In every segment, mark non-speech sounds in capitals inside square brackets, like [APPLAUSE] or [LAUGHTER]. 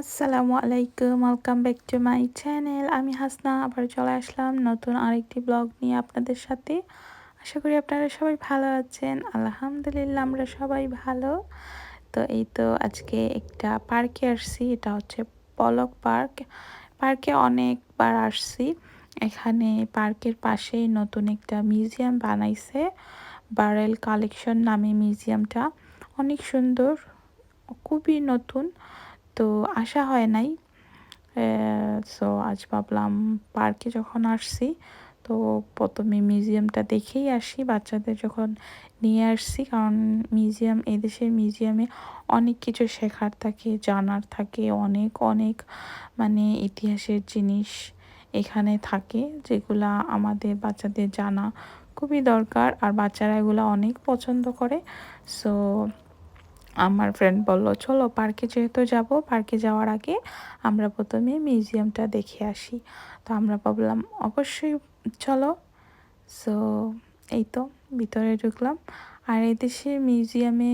আসসালামু আলাইকুম welcome back to my channel আমি হাসনা, আবার চলে আসলাম নতুন আরেকটি ব্লগ নিয়ে আপনাদের সাথে। আশা করি আপনারা সবাই ভালো আছেন। আলহামদুলিল্লাহ, আমরা সবাই ভালো। তো এই তো আজকে একটা পার্কে আসছি, এটা হচ্ছে পলক পার্ক। পার্কে অনেকবার আসছি। এখানে পার্কের পাশেই নতুন একটা মিউজিয়াম বানাইছে, বারেল কালেকশন নামে মিউজিয়ামটা। অনেক সুন্দর, খুবই নতুন। তো আসা হয় নাই। সো আজ ভাবলাম পার্কে যখন আসছি, তো প্রথমে মিউজিয়ামটা দেখেই আসি, বাচ্চাদের যখন নিয়ে আসছি, কারণ মিউজিয়াম, এদেশের মিউজিয়ামে অনেক কিছু শেখার থাকে, জানার থাকে, অনেক অনেক মানে ইতিহাসের জিনিস এখানে থাকে, যেগুলা আমাদের বাচ্চাদের জানা খুবই দরকার, আর বাচ্চারা এগুলো অনেক পছন্দ করে। সো আমার ফ্রেন্ড বলল, চলো পার্কে যেহেতু যাব পার্কে যাওয়ার আগে আমরা প্রথমে মিউজিয়ামটা দেখে আসি। তো আমরা ভাবলাম, অবশ্যই চলো। সো এই তো ভিতরে ঢুকলাম। আর এদেশে মিউজিয়ামে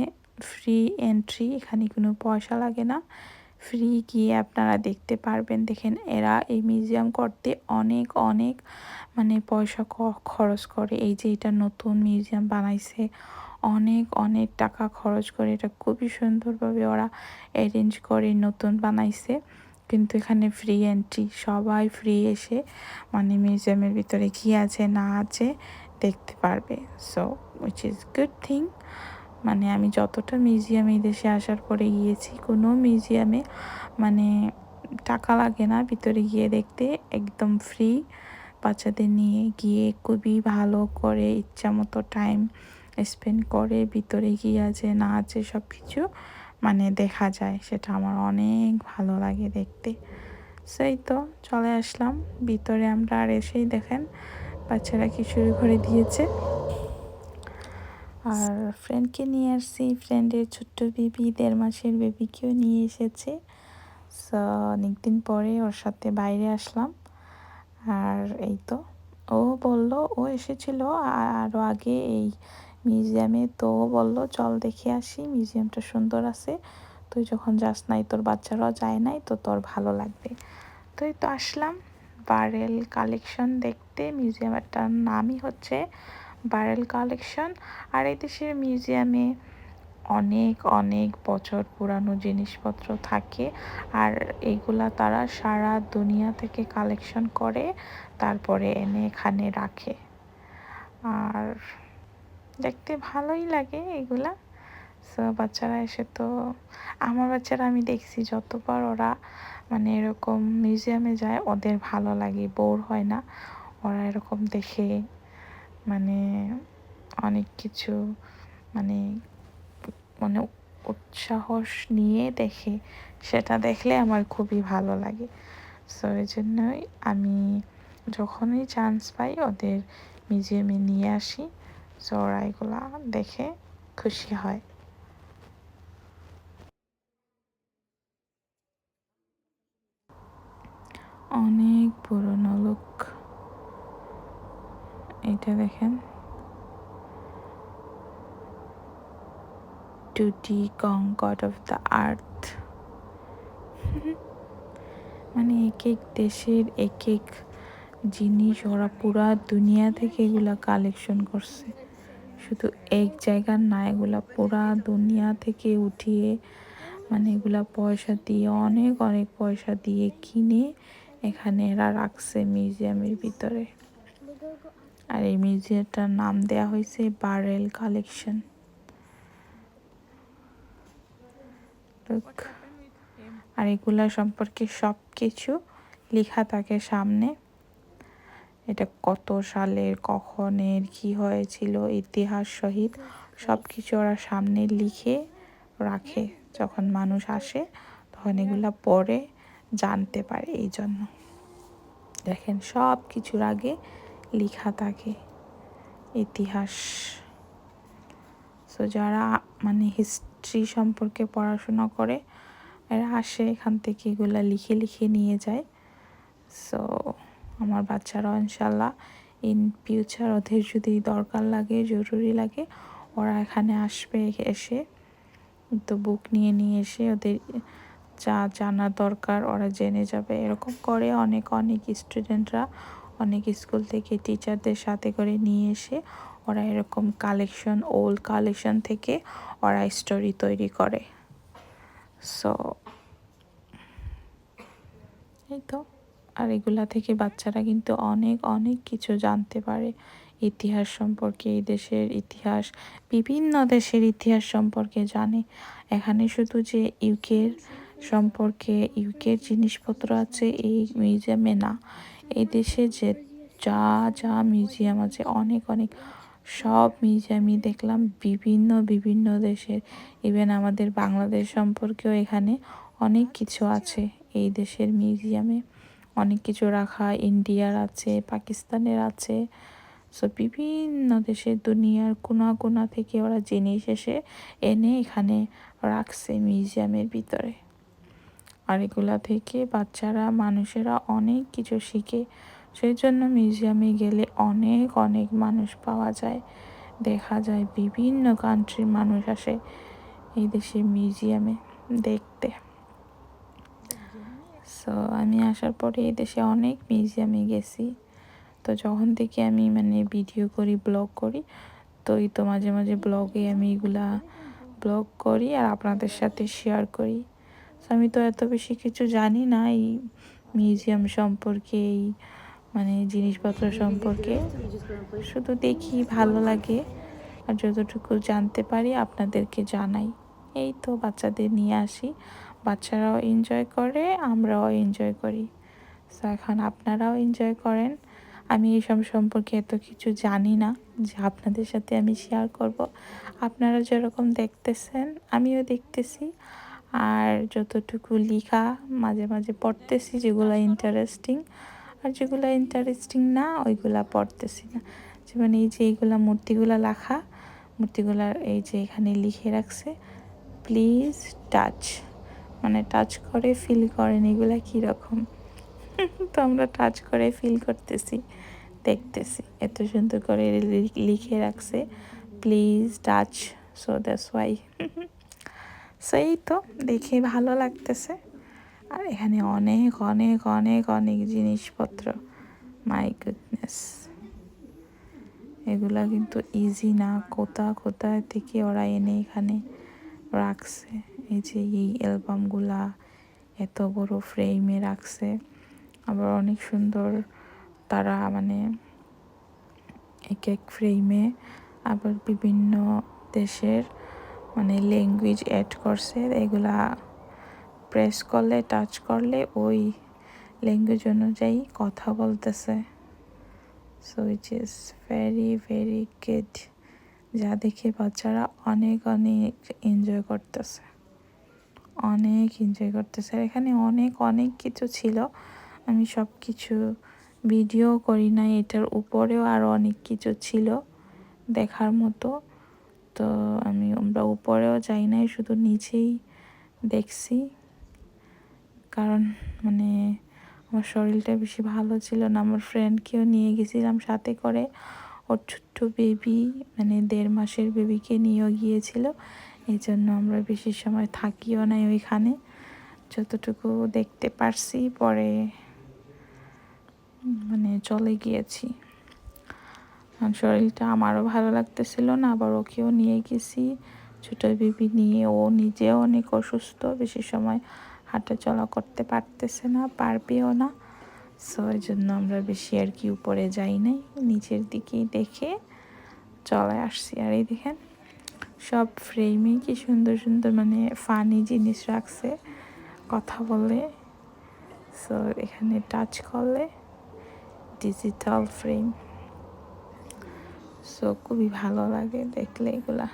ফ্রি এন্ট্রি এখানে কোনো পয়সা লাগে না। ফ্রি গিয়ে আপনারা দেখতে পারবেন। দেখেন, এরা এই মিউজিয়াম করতে অনেক অনেক মানে পয়সা খরচ করে। এই যে এটা নতুন মিউজিয়াম বানাইছে অনেক অনেক টাকা খরচ করে। এটা খুবই সুন্দরভাবে ওরা অ্যারেঞ্জ করে, নতুন বানাইছে। কিন্তু এখানে ফ্রি এন্ট্রি সবাই ফ্রি এসে মানে মিউজিয়ামের ভিতরে কী আছে, না আছে দেখতে পারবে। So which is good thing মানে আমি যতটা মিউজিয়ামে দেশে আসার পরে গিয়েছি, কোনো মিউজিয়ামে মানে টাকা লাগে না ভিতরে গিয়ে দেখতে। একদম ফ্রি বাচ্চাদের নিয়ে গিয়ে খুবই ভালো করে ইচ্ছা মতো টাইম স্পেন্ড করে, ভিতরে কি আছে না আছে সব কিছু মানে দেখা যায়। সেটা আমার অনেক ভালো লাগে দেখতে। সেই তো, চলে আসলাম। ভিতরে আমরা আর এসেই দেখেন, বাচ্চারা কি শুরু করে দিয়েছে। আর ফ্রেন্ডকে নিয়ে আসছি। ফ্রেন্ডের ছোট্ট বেবি দেড় মাসের বেবিকেও নিয়ে এসেছে। সো অনেকদিন পরে ওর সাথে বাইরে আসলাম। আর এই তো, ও বলল, ও এসেছিল আরও আগে এই মিউজিয়ামে তো বলল, চল দেখে আসি, মিউজিয়ামটা সুন্দর আছে। তুই যখন যাস নাই, তোর বাচ্চারাও যায় নাই, তো তোর ভালো লাগবে। তো এই তো আসলাম। বারেল কালেকশন দেখতে, মিউজিয়ামটার নামই হচ্ছে বারেল কালেকশন। আর এই দেশের মিউজিয়ামে অনেক অনেক বছর পুরানো জিনিসপত্র থাকে। আর এইগুলা তারা সারা দুনিয়া থেকে কালেকশন করে, তারপরে এনে এখানে রাখে। আর দেখতে ভালোই লাগে এগুলা। সো বাচ্চারা এসে তো, আমার বাচ্চারা আমি দেখছি যতবার ওরা মানে এরকম মিউজিয়ামে যায়, ওদের ভালো লাগে বোর হয় না। ওরা এরকম দেখে মানে অনেক কিছু মানে মানে উৎসাহস নিয়ে দেখে, সেটা দেখলে আমার খুবই ভালো লাগে। সো এই জন্যই আমি যখনই চান্স পাই ওদের মিউজিয়ামে নিয়ে আসি। চড়াইগুলা দেখে খুশি হয়। অনেক পুরনো লোক। এটা দেখেন। টুটি Kong god of the earth. মানে এক এক দেশের এক এক জিনিস ওরা পুরা দুনিয়া থেকে এগুলা কালেকশন করছে। শুধু এক জায়গার না, এগুলা পুরা দুনিয়া থেকে উঠিয়ে মানে এগুলা পয়সা দিয়ে, অনেক অনেক পয়সা দিয়ে কিনে এখানে এরা রাখছে মিউজিয়ামের ভিতরে। আর এই মিউজিয়ামটার নাম দেয়া হয়েছে বারেল কালেকশন। আর এগুলা সম্পর্কে সব কিছু লেখা থাকে সামনে। এটা কত সালের, কখনের, কি হয়েছিল, ইতিহাস সহিত সব কিছু ওরা সামনে লিখে রাখে যখন মানুষ আসে, তখন এগুলো পড়ে, জানতে পারে এই জন্য। দেখেন সব কিছুর আগে লেখা থাকে ইতিহাস। সো যারা মানে হিস্ট্রি সম্পর্কে পড়াশোনা করে, এরা আসে এখান থেকে এগুলো লিখে লিখে নিয়ে যায়। সো আমার বাচ্চারাও ইনশাল্লাহ ইন ফিউচার ওদের যদি দরকার লাগে, জরুরি লাগে, ওরা এখানে আসবে, এসে তো বুক নিয়ে নিয়ে এসে ওদের যা জানা দরকার ওরা জেনে যাবে। এরকম করে অনেক অনেক স্টুডেন্টরা অনেক স্কুল থেকে টিচারদের সাথে করে নিয়ে এসে ওরা এরকম কালেকশন ওল্ড কালেকশন থেকে ওরা স্টোরি তৈরি করে। সো এই তো। আর এগুলা থেকে বাচ্চারা কিন্তু অনেক অনেক কিছু জানতে পারে। ইতিহাস সম্পর্কে, এই দেশের ইতিহাস, বিভিন্ন দেশের ইতিহাস সম্পর্কে জানে। এখানে শুধু যে ইউকের সম্পর্কে, ইউকের জিনিসপত্র আছে, এই মিউজিয়ামে না। এই দেশে যে যা যা মিউজিয়াম আছে, অনেক অনেক সব মিউজিয়ামই দেখলাম। বিভিন্ন বিভিন্ন দেশের। ইভেন আমাদের বাংলাদেশ সম্পর্কেও এখানে অনেক কিছু আছে এই দেশের মিউজিয়ামে। অনেক কিছু রাখা, ইন্ডিয়ার আছে, পাকিস্তানের আছে। সো বিভিন্ন দেশের দুনিয়ার কোনা কোনা থেকে ওরা জিনিস এসে এনে এখানে রাখছে মিউজিয়ামের ভিতরে। আর এগুলা থেকে বাচ্চারা, মানুষেরা অনেক কিছু শিখে। সেই জন্য মিউজিয়ামে গেলে অনেক অনেক মানুষ পাওয়া যায়। দেখা যায় বিভিন্ন কান্ট্রির মানুষ আসে এই দেশের মিউজিয়ামে দেখতে। সো আমি আসার পরে এই দেশে অনেক মিউজিয়ামে গেছি। তো যখন থেকে আমি মানে ভিডিও করি ব্লগ করি, তো এই তো মাঝে মাঝে ব্লগে আমি এগুলা ব্লগ করি আর আপনাদের সাথে শেয়ার করি। তো আমি তো এত বেশি কিছু জানি না এই মিউজিয়াম সম্পর্কে, এই মানে জিনিসপত্র সম্পর্কে। শুধু দেখি, ভালো লাগে আর যতটুকু জানতে পারি আপনাদেরকে জানাই। এই তো বাচ্চাদের নিয়ে আসি। বাচ্চারাও এনজয় করে, আমরাও এনজয় করি। সো এখন আপনারাও এনজয় করেন। আমি এইসব সম্পর্কে এত কিছু জানি না যে আপনাদের সাথে আমি শেয়ার করব। আপনারা যেরকম দেখতেছেন, আমিও দেখতেছি। আর যতটুকু লিখা মাঝে মাঝে পড়তেছি, যেগুলো ইন্টারেস্টিং আর যেগুলো ইন্টারেস্টিং না, ওইগুলা পড়তেছি না। যেমন এই যে এইগুলা মূর্তিগুলো লেখা, মূর্তিগুলার এই যে এখানে লিখে রাখছে প্লিজ টাচ মানে টাচ করে ফিল করেন এগুলা কীরকম? [LAUGHS] তো আমরা টাচ করে ফিল করতেছি, দেখতেছি। এত সুন্দর করে লিখে রাখছে। Please touch so that's why সেই তো, দেখে ভালো লাগতেছে। আর এখানে অনেক অনেক অনেক অনেক জিনিসপত্র। মাই গুডনেস এগুলা কিন্তু ইজি না, কোথা কোথায় থেকে ওরা এনে এখানে রাখছে। এই যে এই অ্যালবামগুলা এত বড় ফ্রেমে রাখছে, আবার অনেক সুন্দর তারা মানে এক এক ফ্রেমে আবার বিভিন্ন দেশের মানে ল্যাঙ্গুয়েজ অ্যাড করছে। এগুলা প্রেস করলে টাচ করলে ওই ল্যাঙ্গুয়েজ অনুযায়ী কথা বলতেছে। So it is very very good যা দেখে বাচ্চারা অনেক অনেক এনজয় করতেছে। অনেক এনজয় করতেছে। এখানে অনেক অনেক কিছু ছিল। আমি সব কিছু ভিডিও করি নাই, এটার উপরেও আরও অনেক কিছু ছিল দেখার মতো। তো আমি, আমরা উপরেও যাই নাই, শুধু নিচেই দেখছি। কারণ মানে আমার শরীরটা বেশি ভালো ছিল না। আমার ফ্রেন্ডকেও নিয়ে গেছিলাম সাথে করে। ওর ছোট্ট বেবি মানে দেড় মাসের বেবিকে নিয়েও গিয়েছিল। এই জন্য আমরা বেশি সময় থাকিও নাই ওইখানে। যতটুকু দেখতে পারছি, পরে মানে চলে গিয়েছি। শরীরটা আমারও ভালো লাগতেছিল না, আবার ওকেও নিয়ে গেছি। ছোটো বেবি নিয়ে, ও নিজেও অনেক অসুস্থ, বেশি সময় হাঁটা চলা করতে পারতেছে না, পারবেও না। সো এই জন্য আমরা বেশি আর কি উপরে যাই নাই, নিচের দিকেই দেখে চলে আসছি। আর এই দেখেন সব ফ্রেমে কি সুন্দর সুন্দর মানে ফানি জিনিস রাখছে, কথা বলে। সো এখানে টাচ করলে ডিজিটাল ফ্রেম সো খুবই ভালো লাগে দেখলে এগুলা।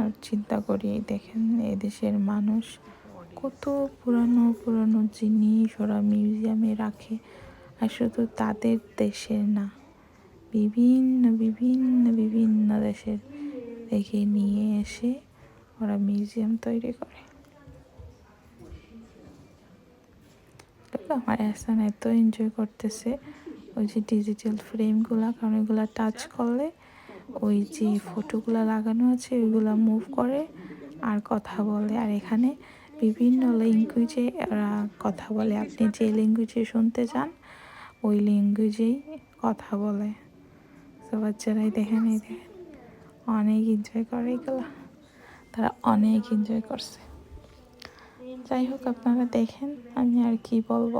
আর চিন্তা করি, দেখেন এদেশের মানুষ কত পুরানো পুরানো জিনিস ওরা মিউজিয়ামে রাখে। আর শুধু তাদের দেশের না। বিভিন্ন বিভিন্ন বিভিন্ন দেশের দেখে নিয়ে এসে ওরা মিউজিয়াম তৈরি করে। আমার এসান এত এনজয় করতেছে। ওই যে ডিজিটাল ফ্রেমগুলো কারণ এগুলো টাচ করলে ওই যে ফটোগুলো লাগানো আছে, ওইগুলো মুভ করে আর কথা বলে। আর এখানে বিভিন্ন ল্যাঙ্গুয়েজে ওরা কথা বলে। আপনি যে ল্যাঙ্গুয়েজে শুনতে চান, ওই ল্যাঙ্গুয়েজেই কথা বলে। তো বাচ্চারাই দেখেন এই দেখেন অনেক এনজয় করে এগুলো। তারা অনেক এনজয় করছে। যাই হোক, আপনারা দেখেন আমি আর কি বলব।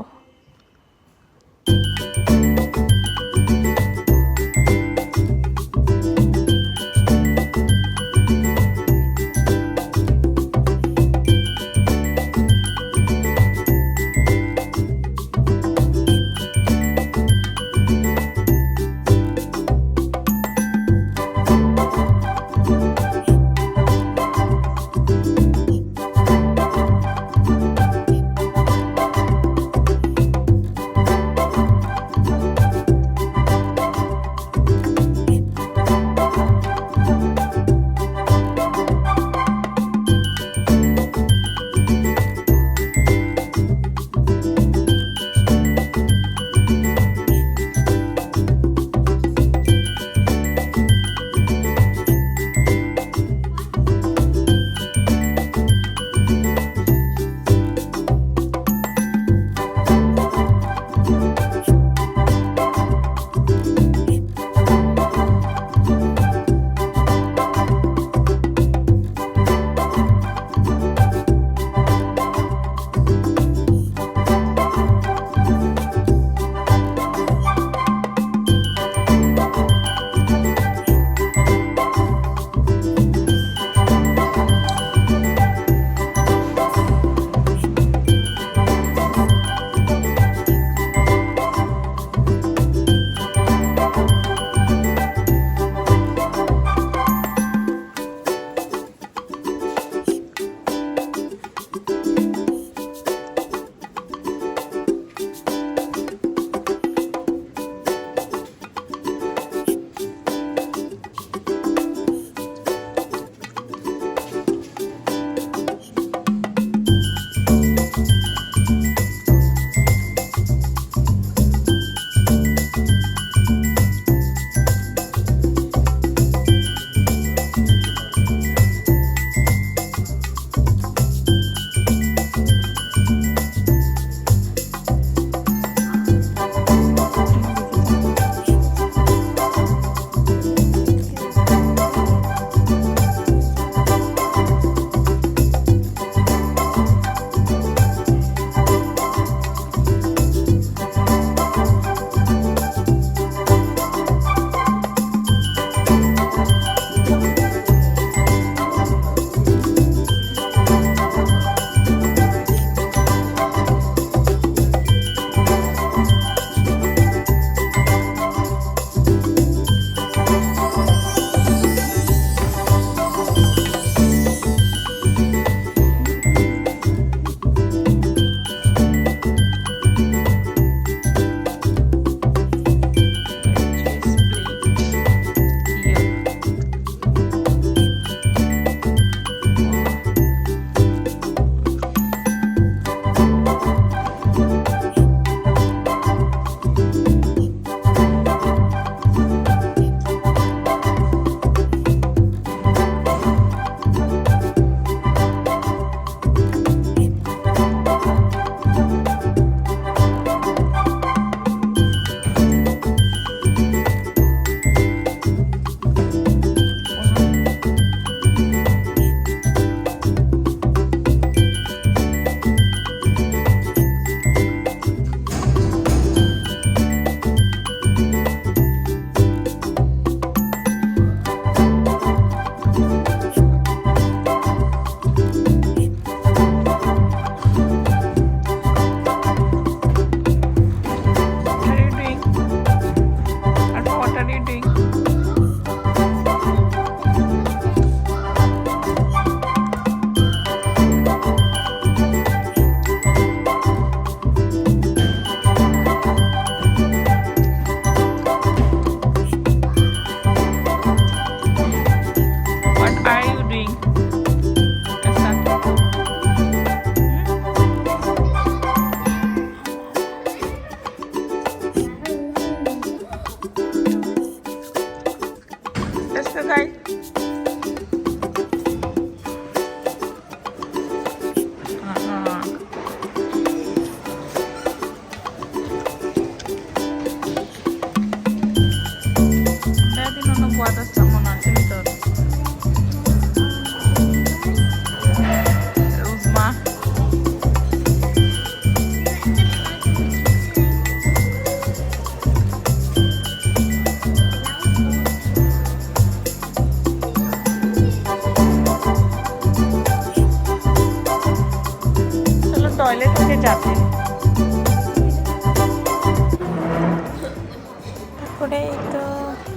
তারপরে তো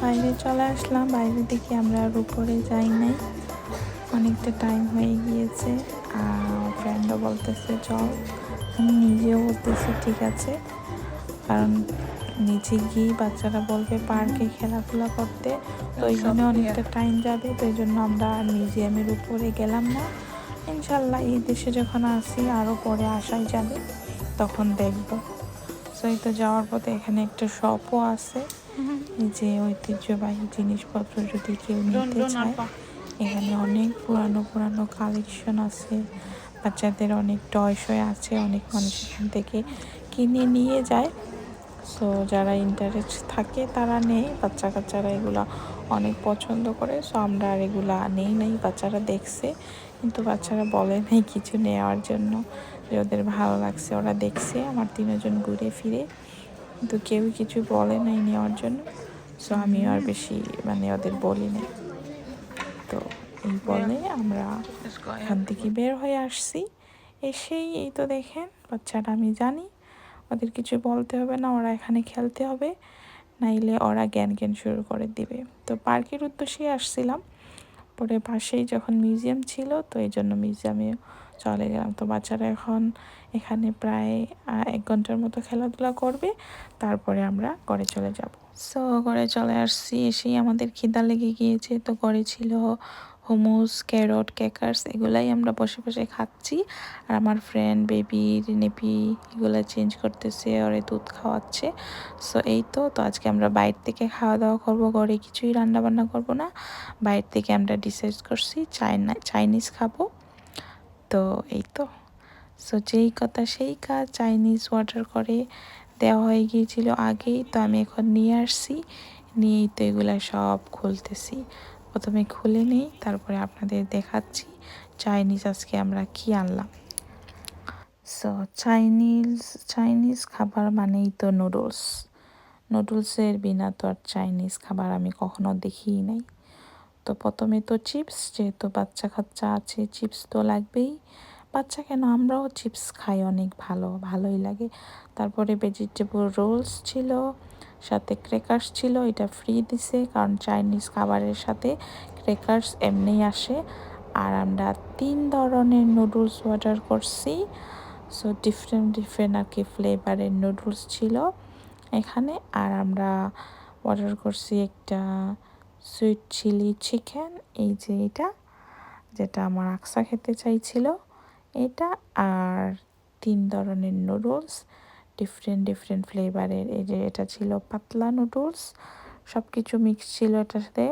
বাইরে চলে আসলাম। বাইরে থেকে আমরা আর উপরে যাই নাই। অনেকটা টাইম হয়ে গিয়েছে। আর ফ্রেন্ডও বলতেছে চল। আমি নিজেও বলতেছি ঠিক আছে। কারণ নিচে গিয়ে বাচ্চারা বলবে পার্কে খেলাধুলা করতে। তো ওইখানে অনেকটা টাইম যাবে। তো এই জন্য আমরা আর মিউজিয়ামের উপরে গেলাম না। ইনশাল্লাহ এই দেশে যখন আসি আরও পরে আসাই যাবে তখন দেখব। সো এই তো যাওয়ার পথে এখানে একটা শপও আছে। যে ঐতিহ্যবাহী জিনিসপত্র যদি কেউ নিতে চায় এখানে অনেক পুরানো পুরানো কালেকশন আছে। বাচ্চাদের অনেক টয়সয় আছে অনেক মানুষ এখান থেকে কিনে নিয়ে যায়। সো যারা ইন্টারেস্ট থাকে তারা নেই বাচ্চা কাচ্চারা এগুলো অনেক পছন্দ করে। সো আমরা আর এগুলা নেই নেই বাচ্চারা দেখছে। কিন্তু বাচ্চারা বলে নেই কিছু নেওয়ার জন্য। যে ওদের ভালো লাগছে ওরা দেখছে। আমার তিনজন ঘুরে ফিরে। কিন্তু কেউ কিছু বলে নাই নেওয়ার জন্য। সো আমি আর বেশি মানে ওদের বলি নাই। তো এই বলে আমরা এখান থেকে বের হয়ে আসছি। এসেই এই তো দেখেন বাচ্চারা আমি জানি, ওদের কিছু বলতে হবে না, ওরা এখানে খেলতে হবে, নাইলে ওরা জ্ঞান জ্ঞান শুরু করে দিবে। তো পার্কের উদ্দেশ্যেই আসছিলাম, পরে পাশেই যখন মিউজিয়াম ছিল, তো এই জন্য মিউজিয়ামে চলে গেলাম। তো বাচ্চারা এখন এখানে প্রায় এক ঘণ্টার মতো খেলাধুলা করবে, তারপরে আমরা ঘরে চলে যাব। সো ঘরে চলে আসছি, এসেই আমাদের খিদা লেগে গিয়েছে, তো ঘরে ছিল হোমোস, ক্যারট, ক্যাকার্স, এগুলাই আমরা বসে বসে খাচ্ছি। আর আমার ফ্রেন্ড বেবি নেপি এগুলো চেঞ্জ করতেছে, ওরে দুধ খাওয়াচ্ছে। সো এই তো তো আজকে আমরা বাইরে থেকে খাওয়া দাওয়া করব, ঘরে কিছুই রান্না বান্না করব না। বাইরে থেকে আমরা ডিসাইড করছি চাইনা চাইনিজ খাব। তো এই তো, সো যেই কথা সেই কাজ চাইনিজ অর্ডার করে। দেওয়া হয়ে গিয়েছিল আগেই, তো আমি এখন নিয়ে আসছি। নিয়েই তো এগুলা সব খুলতেছি। প্রথমে খুলে নিই, তারপরে আপনাদের দেখাচ্ছি চাইনিজ আজকে আমরা কি আনলাম। সো চাইনিজ চাইনিজ খাবার মানেই তো নুডলস নুডলসের বিনা তো আর চাইনিজ খাবার আমি কখনো দেখিই নাই। তো প্রথমে তো চিপস যেহেতু বাচ্চা কাচ্চা আছে চিপস তো লাগবেই। বাচ্চা কেন? আমরাও চিপস খাই অনেক ভালো, ভালোই লাগে। তারপরে ভেজিটেবল রোলস ছিল, সাথে ক্রেকার্স ছিল, এটা ফ্রি দিছে, কারণ চাইনিজ খাবারের সাথে ক্রেকার্স এমনিই আসে। আর আমরা তিন ধরনের নুডলস অর্ডার করছি সো ডিফারেন্ট ডিফারেন্ট আর কি ফ্লেভারের নুডলস ছিল এখানে। আর আমরা অর্ডার করছি একটা সুইট চিলি চিকেন এই যে এটা, যেটা আমার আকসা খেতে চাইছিল। এটা আর তিন ধরনের নুডলস ডিফারেন্ট ডিফারেন্ট ফ্লেভারের এই যে এটা ছিল পাতলা নুডলস সব কিছু মিক্স ছিল এটার সাথে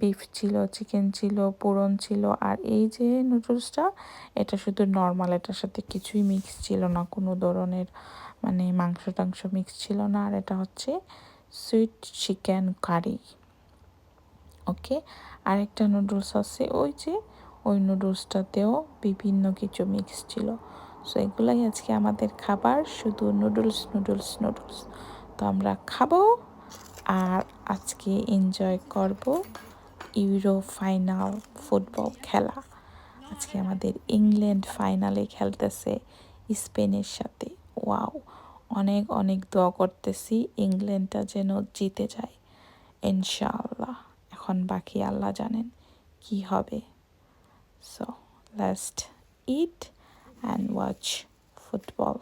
বিফ ছিল চিকেন ছিল, পুরন ছিল। আর এই যে নুডলসটা এটা শুধু নর্মাল এটার সাথে কিছুই মিক্স ছিল না। কোনো ধরনের মানে মাংস টাংস মিক্স ছিল না। আর এটা হচ্ছে সুইট চিকেন কারি ওকে আরেকটা নুডলস আছে, ওই যে ওই নুডলসটাতেও বিভিন্ন কিছু মিক্স ছিল। সো এগুলাই আজকে আমাদের খাবার, শুধু নুডলস নুডলস নুডলস তো আমরা খাব আর আজকে এনজয় করব ইউরো ফাইনাল ফুটবল খেলা। আজকে আমাদের ইংল্যান্ড ফাইনালে খেলতেছে স্পেনের সাথে। ওয়াও অনেক অনেক দোয়া করতেছি ইংল্যান্ডটা যেন জিতে যায়। ইনশাআল্লাহ। এখন বাকি আল্লাহ জানেন কি হবে। So last eat and watch football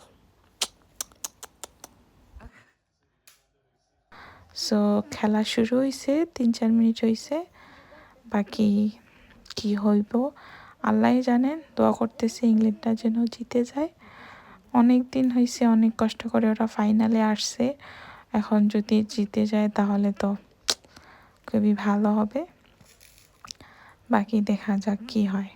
so খেলা শুরু হয়েছে তিন চার মিনিট হয়েছে বাকি কি হইব? আল্লাহ জানেন, দোয়া করতেছে ইংল্যান্ডটা যেন জিতে যায়। অনেক দিন হয়েছে অনেক কষ্ট করে ওরা ফাইনালে আসছে। এখন যদি জিতে যায়, তাহলে তো খুবই ভালো হবে। বাকি দেখা যাক কি হয়।